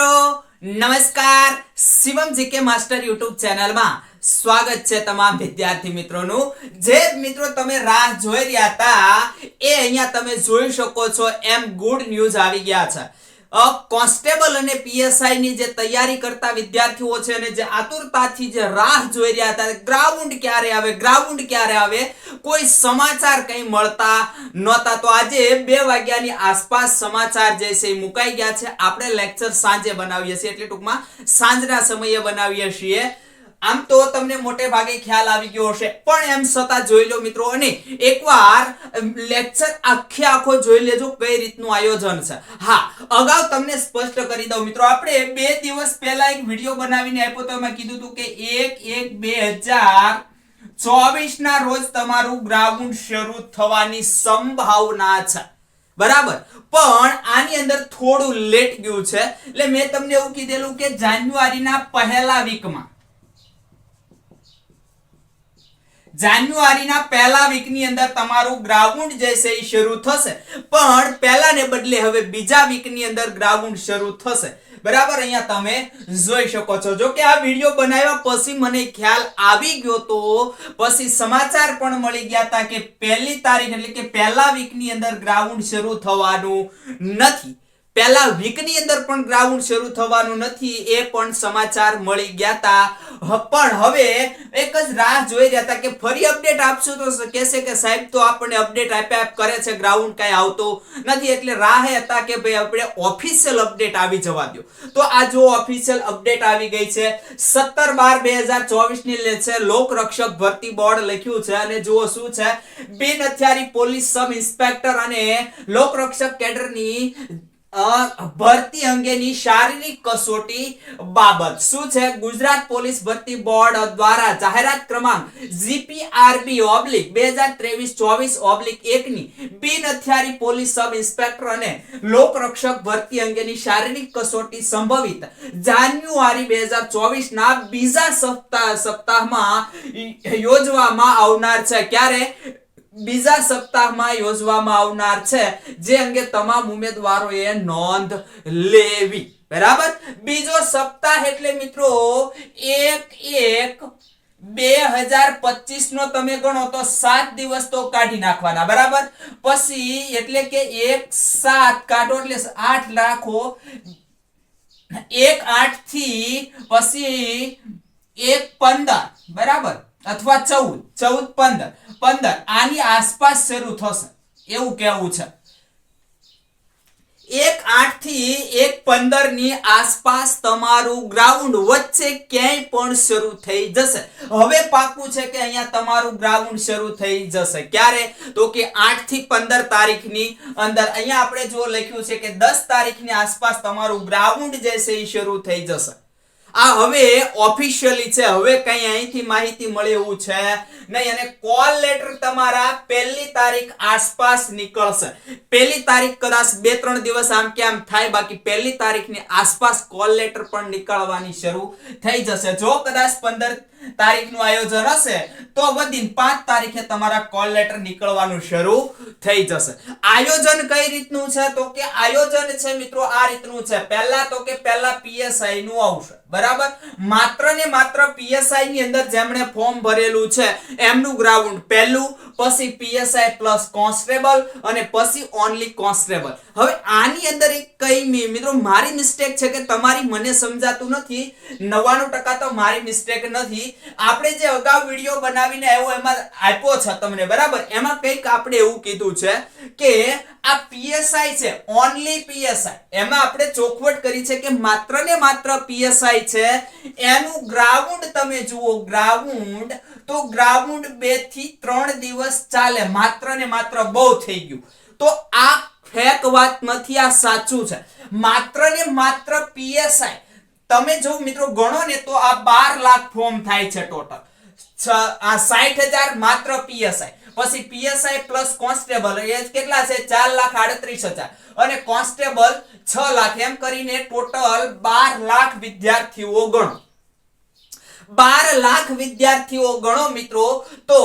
મિત્રો, નમસ્કાર. Shivam GK master YouTube ચેનલમાં સ્વાગત છે તમામ વિદ્યાર્થી મિત્રોનું. જે મિત્રો તમે રાહ જોઈ રહ્યા હતા, એ અહીંયા તમે જોઈ શકો છો. એમ ગુડ ન્યૂઝ આવી ગયા છે. કોન્સ્ટેબલ અને પીએસઆઈ ની જે તૈયારી કરતા વિદ્યાર્થીઓ છે અને જે આતુરતાથી જે રાહ જોઈ રહ્યા હતા, ગ્રાઉન્ડ ક્યારે આવે, ગ્રાઉન્ડ ક્યારે આવે, કોઈ સમાચાર કંઈ મળતા નહોતા. તો આજે બે વાગ્યાની આસપાસ સમાચાર જે છે એ મુકાઈ ગયા છે. આપણે લેક્ચર સાંજે બનાવીએ છીએ. એટલે ટૂંકમાં સાંજના સમયે બનાવીએ છીએ. આમ તો તમને મોટે ભાગે ખ્યાલ આવી ગયો હશે. પણ એમ છતાં જોઈ લો મિત્રો, અને એકવાર લેક્ચર આખે આખો જોઈ લેજો કઈ રીતનું આયોજન છે. હા, અગાઉ તમને સ્પષ્ટ કરી દઉં મિત્રો, આપણે બે દિવસ પહેલા એક વીડિયો બનાવીને આપ્યો તો એમાં કીધું હતું કે એક એક બે હજાર ચોવીસ ના રોજ તમારું ગ્રાઉન્ડ શરૂ થવાની સંભાવના છે. બરાબર? પણ આની અંદર થોડું લેટ ગયું છે. એટલે મેં તમને એવું કીધેલું કે જાન્યુઆરીના પહેલા વીકમાં જાન્યુઆરીના પહેલા વીકની અંદર તમારું ગ્રાઉન્ડ જે છે એ શરૂ થશે. પણ પહેલાને બદલે હવે બીજા વીકની અંદર ગ્રાઉન્ડ શરૂ થશે. બરાબર? અહીંયા તમે જોઈ શકો છો. જો કે આ વીડિયો બનાવ્યા પછી મને ખ્યાલ આવી ગયો તો પછી સમાચાર પણ મળી ગયા હતા કે પહેલી તારીખ એટલે કે પહેલા વીકની અંદર ગ્રાઉન્ડ શરૂ થવાનું નથી. પહેલા વીકની અંદર પણ ગ્રાઉન્ડ શરૂ થવાનું નથી, એ પણ સમાચાર મળી ગયા હતા પણ હવે એક જ રાહ જોઈ રહ્યા કે ફરી અપડેટ આપશું તો કહેશે કે સાહેબ, તો આપણને અપડેટ આપ્યા કરે છે ગ્રાઉન્ડ કાંઈ આવતું નથી. એટલે રાહ હતા કે ભાઈ આપણે ઓફિશિયલ અપડેટ આવી જવા દો તો આ જો ઓફિશિયલ અપડેટ આવી ગઈ છે, સત્તર બાર બે હજાર ચોવીસની લે છે, લોકરક્ષક ભરતી બોર્ડ લખ્યું છે અને જુઓ શું છે. બિન હથિયારી પોલીસ સબ ઇન્સ્પેક્ટર અને લોકરક્ષક કેડરની ભરતી અંગેની શારીરિક કસોટી બાબત. શું છે? ગુજરાત પોલીસ ભરતી બોર્ડ દ્વારા જાહેરાત ક્રમાંક જીપીઆરબી ઓબ્લિક બે હજાર ત્રેવીસ ચોવીસ ઓબ્લિક એકની બિન હથિયારી પોલીસ સબ ઇન્સ્પેક્ટર અને લોકરક્ષક ભરતી અંગેની શારીરિક કસોટી સંભવિત જાન્યુઆરી બે હજાર ચોવીસ ના બીજા સપ્તાહ સપ્તાહમાં યોજવામાં આવનાર છે. ક્યારે? બીજા સપ્તાહમાં યોજવામાં આવનાર છે. જે અંગે તમામ ઉમેદવારોએ નોંધ લેવી. બરાબર? બીજો સપ્તાહ એટલે મિત્રો એક એક બે હજાર પચીસ નો તમે ગણો તો સાત દિવસ તો કાઢી નાખવાના. બરાબર? પછી એટલે કે એક સાત કાઢો એટલે આઠ રાખો. એક આઠથી પછી એક પંદર. બરાબર? અથવા ચૌદ. ચૌદ, પંદર. પંદર. આની આસપાસ શરૂ થશે. એવું કહેવું છે. એક આઠથી એક પંદરની આસપાસ તમારું ગ્રાઉન્ડ વચ્ચે ક્યાંય પણ શરૂ થઈ જશે. હવે પાકું છે કે અહીંયા તમારું ગ્રાઉન્ડ શરૂ થઈ જશે. ક્યારે? તો કે આઠથી પંદર તારીખની અંદર. અહીંયા આપણે જો લખ્યું છે કે દસ તારીખની આસપાસ તમારું ગ્રાઉન્ડ જે છે એ શરૂ થઈ જશે. આ હવે ઓફિશિયલી છે. હવે કઈ અહીંથી માહિતી મળે એવું છે નહીં. અને કોલ લેટર તમારા પહેલી તારીખ આસપાસ નીકળશે. પહેલી તારીખ કદાચ બે ત્રણ દિવસ આમ કે આમ થાય, બાકી પહેલી તારીખની આસપાસ કોલ લેટર પણ નીકળવાની શરૂ થઈ જશે. જો કદાચ પંદર તારીખનું આયોજન હશે, તો વધીને પાંચ તારીખે તમારા કોલ લેટર નીકળવાનું શરૂ થઈ જશે. આયોજન કઈ રીતનું છે? તો કે આયોજન છે મિત્રો આ રીતનું છે. પહેલા તો કે પહેલા પીએસઆઈ નું આવશે. બરાબર? માત્ર ને માત્ર પીએસઆઈ ની અંદર જેમણે ફોર્મ ભરેલું છે. એમનું ગ્રાઉન્ડ પહેલું પછી પીએસઆઈ પ્લસ કોન્સ્ટેબલ અને પછી ઓનલી કોન્સ્ટેબલ હવે આની અંદર એક કઈ મિત્રો, મારી મિસ્ટેક છે કે તમારી મને સમજાતું નથી. નવ્વાણું ટકા તો મારી મિસ્ટેક નથી. આપણે જે અગાઉ વીડિયો બનાવીને આવ્યો એમાં આપ્યો છે તમને, બરાબર? એમાં કંઈક આપણે એવું કીધું છે કે આ પીએસઆઈ છે ઓનલી પીએસઆઈ એમાં આપણે ચોખવટ કરી છે કે માત્ર ને માત્ર પીએસઆઈ છે. એનું ગ્રાઉન્ડ તમે જુઓ ગ્રાઉન્ડ તો ગ્રાઉન્ડ બેથી ત્રણ દિવસ ચાલે, માત્ર ને માત્ર બહુ થઈ ગયું. તો આ ફેક વાત નથી આ સાચું છે. માત્ર ને માત્ર પીએસઆઈ. તમે જો મિત્રો ગણો ને તો આ બાર લાખ ફોર્મ થાય છે ટોટલ આ સાઠ હજાર માત્ર પીએસઆઈ. પછી પીએસઆઈ પ્લસ કોન્સ્ટેબલ એ કેટલા છે? ચાર લાખ આડત્રીસ હજાર. અને કોન્સ્ટેબલ છ લાખ. એમ કરીને ટોટલ બાર લાખ વિદ્યાર્થીઓ ગણો. બાર લાખ વિદ્યાર્થીઓ ગણો મિત્રો તો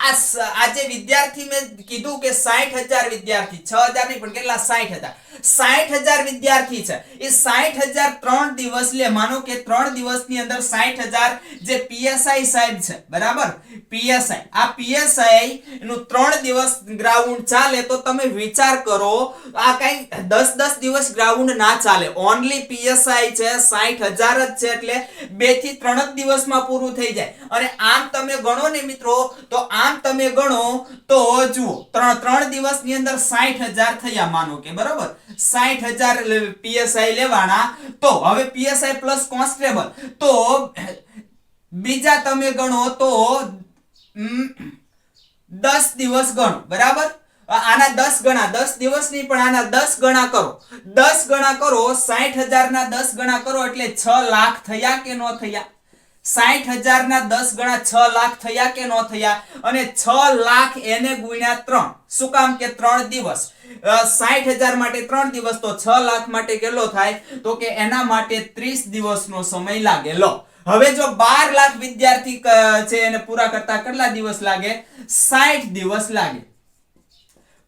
આ સ- આ જે વિદ્યાર્થી મેં કીધું કે સાહીઠ હજાર વિદ્યાર્થી, છ હજાર નહીં, પણ કેટલા? સાહીઠ હજાર. સાહીઠ હજાર વિદ્યાર્થી છે. એ સાહીઠ હજાર ત્રણ દિવસ, લે, માનો કે ત્રણ દિવસની અંદર સાહીઠ હજાર જે પીએસઆઈ સાહેબ છે, બરાબર? પીએસઆઈ આ પીએસઆઈ નું ત્રણ દિવસ ગ્રાઉન્ડ ચાલે તો તમે વિચાર કરો, આ કઈ દસ દસ દિવસ ગ્રાઉન્ડ ના ચાલે. ઓનલી પીએસઆઈ છે સાહીઠ હજાર જ છે, એટલે બેથી ત્રણ જ દિવસમાં પૂરું થઈ જાય. અને આમ તમે ગણો ને મિત્રો, તો આમ તમે ગણો તો જુઓ, ત્રણ ત્રણ દિવસની અંદર સાઠ હજાર થયા, માનો કે, બરોબર? સાઠ હજાર પીએસઆઈ લેવાના. તો હવે પીએસઆઈ પ્લસ કોન્સ્ટેબલ. તો બીજા તમે ગણો તો દસ દિવસ ગણો, બરાબર? આના દસ ગણા, દસ દિવસ નહીં પણ આના દસ ગણા કરો. દસ ગણા કરો સાઠ હજાર ના દસ ગણા કરો, એટલે છ લાખ થયા કે ન થયા? સાઠ હજાર ના દસ ગણા છ લાખ થયા કે ન થયા? અને છ લાખ એને ગુણ્યા ત્રણ. શું કામ કે ત્રણ દિવસ? સાઠ હજાર માટે ત્રણ દિવસ, તો છ લાખ માટે કેટલો થાય? તો કે એના માટે ત્રીસ દિવસનો સમય લાગેલો હવે જો બાર લાખ વિદ્યાર્થી છે એને પૂરા કરતા કેટલા દિવસ લાગે? સાઠ દિવસ લાગે.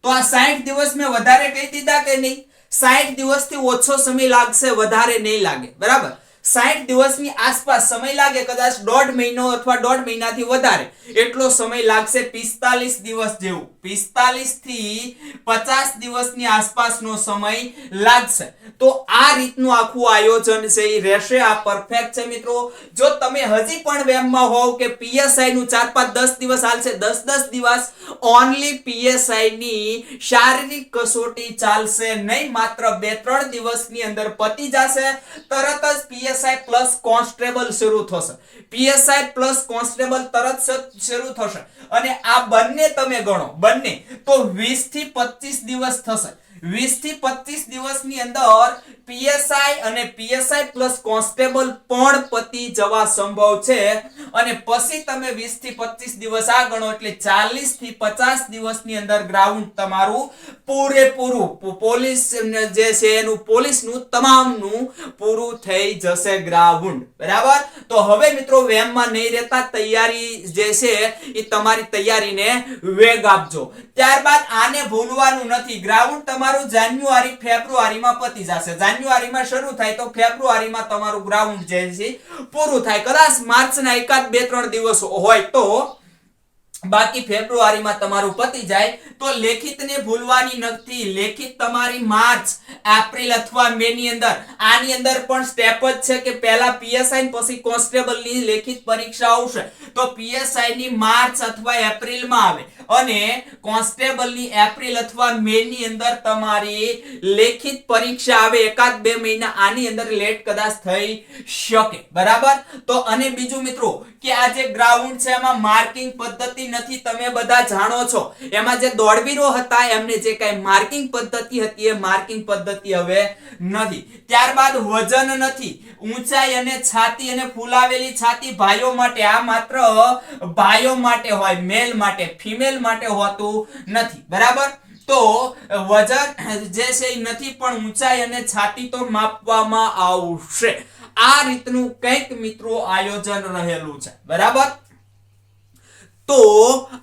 તો આ સાઠ દિવસ મેં વધારે કહી દીધા કે નહીં? સાઠ દિવસથી ઓછો સમય લાગશે, વધારે નહીં લાગે. બરાબર? સાઠ દિવસની આસપાસ સમય લાગે કદાચ દોઢ મહિનો અથવા દોઢ મહિનાથી વધારે. એટલો સમય લાગશે પિસ્તાલીસ દિવસ જેવું. પિસ્તાલીસથી પચાસ દિવસની આસપાસનો સમય લાગશે. તો આ રીતનું આખું આયોજન છે, એ રહેશે આ પરફેક્ટ છે મિત્રો. જો તમે હજી પણ વેબમાં હોવ કે પીએસઆઈ નું ચાર પાંચ દસ દિવસ હાલશે, દસ દસ દિવસ ઓનલી પીએસઆઈ ની શારીરિક કસોટી ચાલશે નહીં, માત્ર બે ત્રણ દિવસની અંદર પતી જશે. તરત જ પીએસઆઈ પ્લસ કોન્સ્ટેબલ શરૂ થશે. પીએસઆઈ પ્લસ કોન્સ્ટેબલ તરત શરૂ થશે. અને આ બંને તમે ગણો. બંને તો વીસથી 25 દિવસ થશે. 20 થી 25 દિવસની અંદર પીએસઆઈ અને પીએસઆઈ પ્લસ કોન્સ્ટેબલ પણ પતી જવા સંભવ છે. અને પછી તમે 20 થી 25 દિવસ આ ગણો એટલે 40 થી 50 દિવસની અંદર ગ્રાઉન્ડ તમારું પૂરેપૂરું પોલીસ જે છે એનું, પોલીસનું તમામનું પૂરું થઈ જશે ગ્રાઉન્ડ બરાબર? તો હવે મિત્રો વેમમાં નહીં રહેતા તૈયારી જે છે એ તમારી તૈયારીને વેગ આપજો. ત્યારબાદ આને ભૂલવાનું નથી. ગ્રાઉન્ડ તમારું જાન્યુઆરી, ફેબ્રુઆરીમાં પતી જશે. જાન્યુઆરીમાં શરૂ થાય તો ફેબ્રુઆરીમાં તમારું ગ્રાઉન્ડ જે છે પૂરું થાય. કદાચ માર્ચના એકાદ બે ત્રણ દિવસ હોય તો બાકી ફેબ્રુઆરીમાં તમારું પતી જાય, તો લેખિતને ભૂલવાની નથી. લેખિત તમારી માર્ચ, એપ્રિલ અથવા મે ની અંદર. આની અંદર પણ સ્ટેપ જ છે કે પહેલા પીએસઆઈ પછી કોન્સ્ટેબલ લેખિત પરીક્ષા આવશે. તો પીએસઆઈ ની માર્ચ અથવા એપ્રિલમાં આવે. અને કોન્સ્ટેબલ એપ્રિલ અથવા મે ની અંદર તમારી લેખિત પરીક્ષા આવે. એકાદ બે મહિના આની અંદર લેટ કદાચ થઈ શકે. બરાબર? તો અને બીજું મિત્રો, કે આ જે ગ્રાઉન્ડ છે, એમાં માર્કિંગ પદ્ધતિ નથી, તમે બધા જાણો છો. એમાં જે દોડવીરો હતા, એમને જે કઈ માર્કિંગ પદ્ધતિ હતી, એ માર્કિંગ પદ્ધતિ હવે નથી. ત્યારબાદ વજન નથી. ઊંચાઈ અને છાતી અને ફૂલાવેલી છાતી ભાઈઓ માટે આ માત્ર ભાઈઓ માટે હોય મેલ માટે ફિમેલ માટે હોતું નથી. બરાબર? તો વજન જે છે એ નથી, પણ ઊંચાઈ અને છાતી તો માપવામાં આવશે. આ રીતનું કંઈક મિત્રો આયોજન રહેલું છે. બરાબર? તો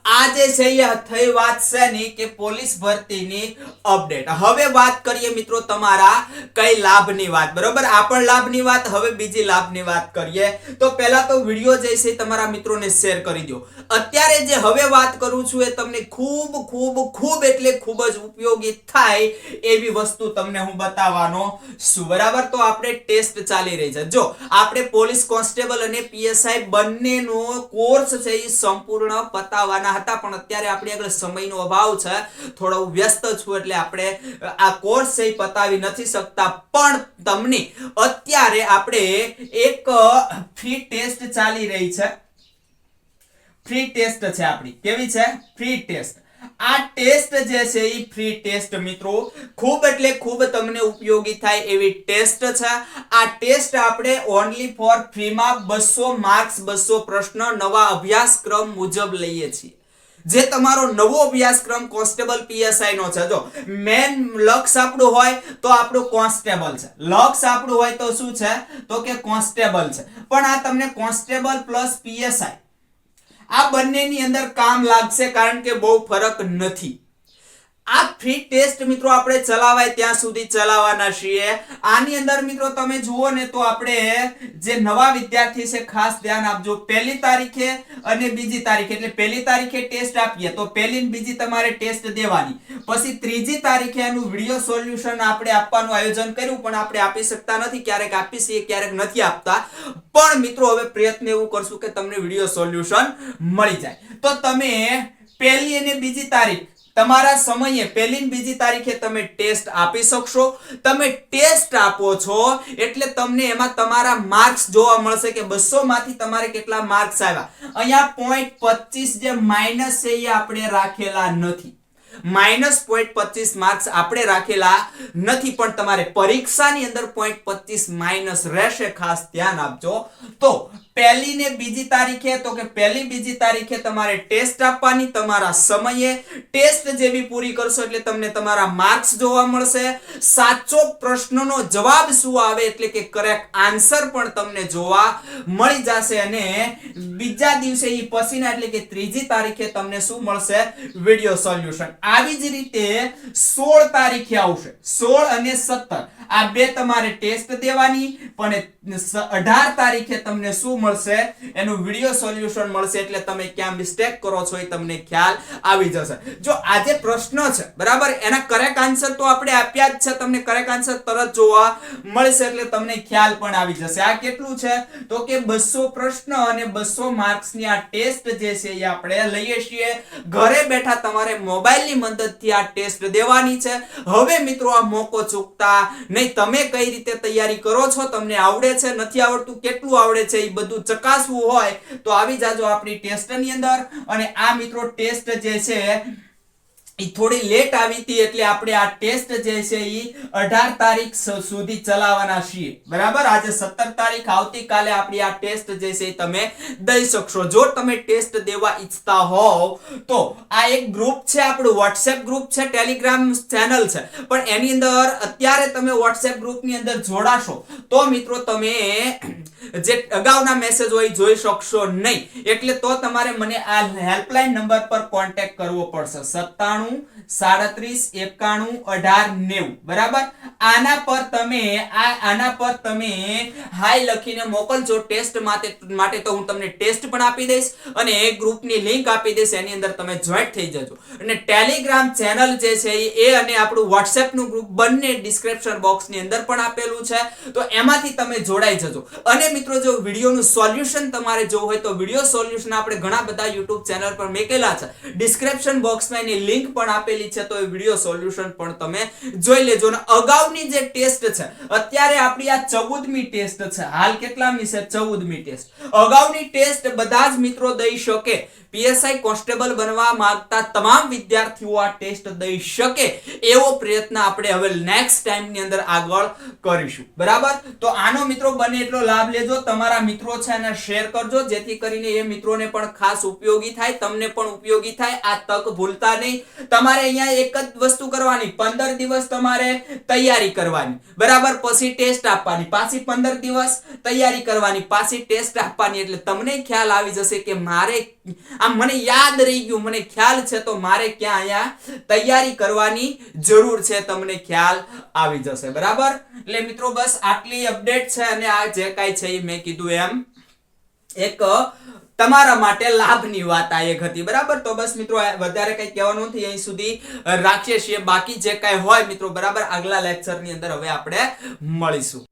આજે છે થઈ વાત છે ની કે પોલીસ ભરતીની અપડેટ. હવે વાત કરીએ મિત્રો તમારા કઈ લાભની વાત. બરોબર? આ પણ લાભની વાત, હવે બીજી લાભની વાત કરીએ. તો પહેલા તો વીડિયો જે છે તમારા મિત્રોને શેર કરી દો. અત્યારે જે હવે વાત કરું છું એ તમને ખૂબ ખૂબ ખૂબ એટલે ખૂબ જ ઉપયોગી થાય એવી વસ્તુ તમને હું બતાવવાનો છું. બરાબર? તો આપણે ટેસ્ટ ચાલી રહી છે. જો, આપણે પોલીસ કોન્સ્ટેબલ અને પીએસઆઈ બંનેનો કોર્સ છે એ સંપૂર્ણ પતાવવાના હતા, પણ અત્યારે આપણી આગળ સમયનો અભાવ છે. થોડો વ્યસ્ત છું એટલે આપણે આ કોર્સ છે પતાવી નથી શકતા. પણ તમને અત્યારે આપણે એક ફ્રી ટેસ્ટ ચાલી રહી છે. ફ્રી ટેસ્ટ છે આપણી. કેવી છે? ફ્રી ટેસ્ટ આ ટેસ્ટ જે છે એ ફ્રી ટેસ્ટ મિત્રો. ખૂબ એટલે ખૂબ તમને ઉપયોગી થાય એવી ટેસ્ટ છે. આ ટેસ્ટ આપણે ઓનલી ફોર ફ્રીમાં બસો માર્ક્સ બસો પ્રશ્ન નવા અભ્યાસક્રમ મુજબ લઈએ છીએ. જે તમારો નવો અભ્યાસક્રમ કોન્સ્ટેબલ પીએસઆઈ નો છે. જો મેન લક્ષ આપણું હોય તો આપણું કોન્સ્ટેબલ છે. લક્ષ આપણું હોય તો શું છે? તો કે કોન્સ્ટેબલ છે. પણ આ તમને કોન્સ્ટેબલ પ્લસ પીએસઆઈ આ બંનેની અંદર કામ લાગશે કારણ કે બહુ ફરક નથી. આ ફ્રી ટેસ્ટ મિત્રો આપણે ચલાવાય ત્યાં સુધી ચલાવવાના છીએ. આની અંદર મિત્રો તમે જુઓ ને તો આપણે જે નવા વિદ્યાર્થી છે, ખાસ ધ્યાન આપજો. પહેલી તારીખે અને બીજી તારીખે. એટલે પહેલી તારીખે ટેસ્ટ આપીએ. તો પહેલી બીજી તમારે ટેસ્ટ દેવાની. પછી ત્રીજી તારીખે એનું વીડિયો સોલ્યુશન આપણે આપવાનું આયોજન કર્યું, પણ આપણે આપી શકતા નથી. ક્યારેક આપી છીએ ક્યારેક નથી આપતા. પણ મિત્રો, હવે પ્રયત્ન એવું કરશું કે તમને વીડિયો સોલ્યુશન મળી જાય. તો તમે પહેલી અને બીજી તારીખ તમારા સમયે પહેલી બીજી તારીખે તમે ટેસ્ટ આપી શકશો. તમે ટેસ્ટ આપો છો એટલે તમને એમાં તમારા માર્ક્સ જોવા મળશે કે બસો માંથી તમારે કેટલા માર્ક્સ આવ્યા. અહીંયા પોઈન્ટ પચીસ જે માઇનસ છે એ આપણે રાખેલા નથી. માઇનસ પોઈન્ટ પચીસ માર્ક્સ આપણે રાખેલા નથી, પણ તમારે પરીક્ષાની અંદર પોઈન્ટ પચીસ માઇનસ રહેશે, ખાસ ધ્યાન આપજો. તો પહેલી ને બીજી તારીખે, તો કે પહેલી બીજી તારીખે તમારે ટેસ્ટ આપવાની, તમારા સમયે ટેસ્ટ જેવી પૂરી કરશો એટલે તમને તમારા માર્ક્સ જોવા મળશે. સાચો પ્રશ્નનો જવાબ શું આવે એટલે કે કરેક્ટ આન્સર પણ તમને જોવા મળી જશે અને બીજા દિવસે ઈ પછીના એટલે કે ત્રીજી તારીખે તમને શું મળશે? વિડિયો સોલ્યુશન આવી જ રીતે સોળ તારીખે આવશે. સોળ અને સત્તર. આ બે તમારે ટેસ્ટ દેવાની, પણ અઢાર તારીખે તમને શું મળશે, એનું વિડિયો સોલ્યુશન મળશે એટલે તમે ક્યાં મિસ્ટેક કરો છો એ તમને ખ્યાલ આવી જશે. જો આજે પ્રશ્ન છે, બરાબર? એના કરેક્ટ આન્સર તો આપણે આપ્યા જ છે, તમને કરેક્ટ આન્સર તરત જોવા મળશે એટલે તમને ખ્યાલ પણ આવી જશે. આ કેટલું છે? તો કે બસો પ્રશ્ન અને બસો માર્ક્સની આ ટેસ્ટ જે છે એ આપણે લઈએ છીએ. ઘરે બેઠા તમારે મોબાઈલની મદદથી આ ટેસ્ટ દેવાની છે. હવે મિત્રો આ મોકો ચૂકતા નહીં. તમે કઈ રીતે તૈયારી કરો છો? તમને આવડે છે? નથી આવડતું? કેટલું આવડે છે? એ બધું ચકાસવું હોય તો આવી જાજો આપણી ટેસ્ટની અંદર. અને આ મિત્રો ટેસ્ટ જે છે થોડી લેટ આવી હતી એટલે આપણે આ ટેસ્ટ જે છે એ અઢાર તારીખ સુધી ચલાવવાના છીએ. બરાબર? આજે સત્તર તારીખ, આવતીકાલે આપણી આ ટેસ્ટ જે છે તમે દઈ શકશો. જો તમે ટેસ્ટ દેવા ઈચ્છતા હોવ, તો આ એક ગ્રુપ છે, આપણું વોટ્સએપ ગ્રુપ છે ટેલિગ્રામ ચેનલ છે. પણ એની અંદર અત્યારે તમે વોટ્સએપ ગ્રુપની અંદર જોડાશો, તો મિત્રો તમે જે અગાઉના મેસેજ હોય જોઈ શકશો નહીં. એટલે તો તમારે મને આ હેલ્પલાઇન નંબર પર કોન્ટેક્ટ કરવો પડશે. સત્તાણું સાડત્રીસ, એકાણું, અઢાર, નેવું. બરાબર? આના પર તમે આના પર તમે હાઈ લખીને મોકલજો ટેસ્ટ માટે તો હું તમને ટેસ્ટ પણ આપી દઈશ અને એ ગ્રુપની લિંક આપી દઈશ, એની અંદર તમે જોઈન્ટ થઈ જજો. અને ટેલિગ્રામ ચેનલ જે છે એ અને આપણું વોટ્સએપનું ગ્રુપ બંને ડિસ્ક્રિપ્શન બોક્સની અંદર પણ આપેલું છે. તો એમાંથી તમે જોડાઈ જજો. અને મિત્રો, જો વિડીયોનું સોલ્યુશન તમારે જોવું હોય તો વીડિયો સોલ્યુશન આપણે ઘણા બધા યુટ્યુબ ચેનલ પર મેકેલા છે. ડિસ્ક્રિપ્શન બોક્સમાં એની લિંક પણ આપેલી છે, તો એ વીડિયો સોલ્યુશન પણ તમે જોઈ લેજો. અને અગાઉની જે ટેસ્ટ છે, અત્યારે આપણી આ ચૌદમી ટેસ્ટ છે. હાલ કેટલામી છે? ચૌદમી ટેસ્ટ અગાઉની ટેસ્ટ બધા જ મિત્રો દઈ શકે. પીએસઆઈ કોન્સ્ટેબલ બનવા માંગતા તમામ વિદ્યાર્થીઓ આ ટેસ્ટ દઈ શકે એવો પ્રયત્ન આપણે હવે નેક્સ્ટ ટાઈમની અંદર આગળ કરીશું. બરાબર? તો આનો મિત્રો બને એટલો લાભ લેજો. તમારા મિત્રો છે એને શેર કરજો. જેથી કરીને એ મિત્રોને પણ ખાસ ઉપયોગી થાય, તમને પણ ઉપયોગી થાય. આ તક ભૂલતા નહીં. તમારે અહીંયા એક જ વસ્તુ કરવાની, પંદર દિવસ તમારે તૈયારી કરવાની. બરાબર? પછી ટેસ્ટ આપવાની. પાછી પંદર દિવસ તૈયારી કરવાની. પાછી ટેસ્ટ આપવાની. એટલે તમને ખ્યાલ આવી જશે કે મારે આમ મને યાદ રહી ગયું, મને ખ્યાલ છે તો મારે ક્યાં અહીંયા તૈયારી કરવાની જરૂર છે, તમને ખ્યાલ આવી જશે, બરાબર? એટલે મિત્રો બસ આટલી અપડેટ છે અને આ જે કાંઈ છે મેં કીધું એમ. એક, તમારા માટે લાભની વાત આ એક હતી, બરાબર? તો બસ મિત્રો વધારે કઈ કહેવાનું નથી, અહીં સુધી રાખીએ છીએ. બાકી જે કાંઈ હોય મિત્રો, બરાબર? આગલા લેક્ચરની અંદર હવે આપણે મળીશું.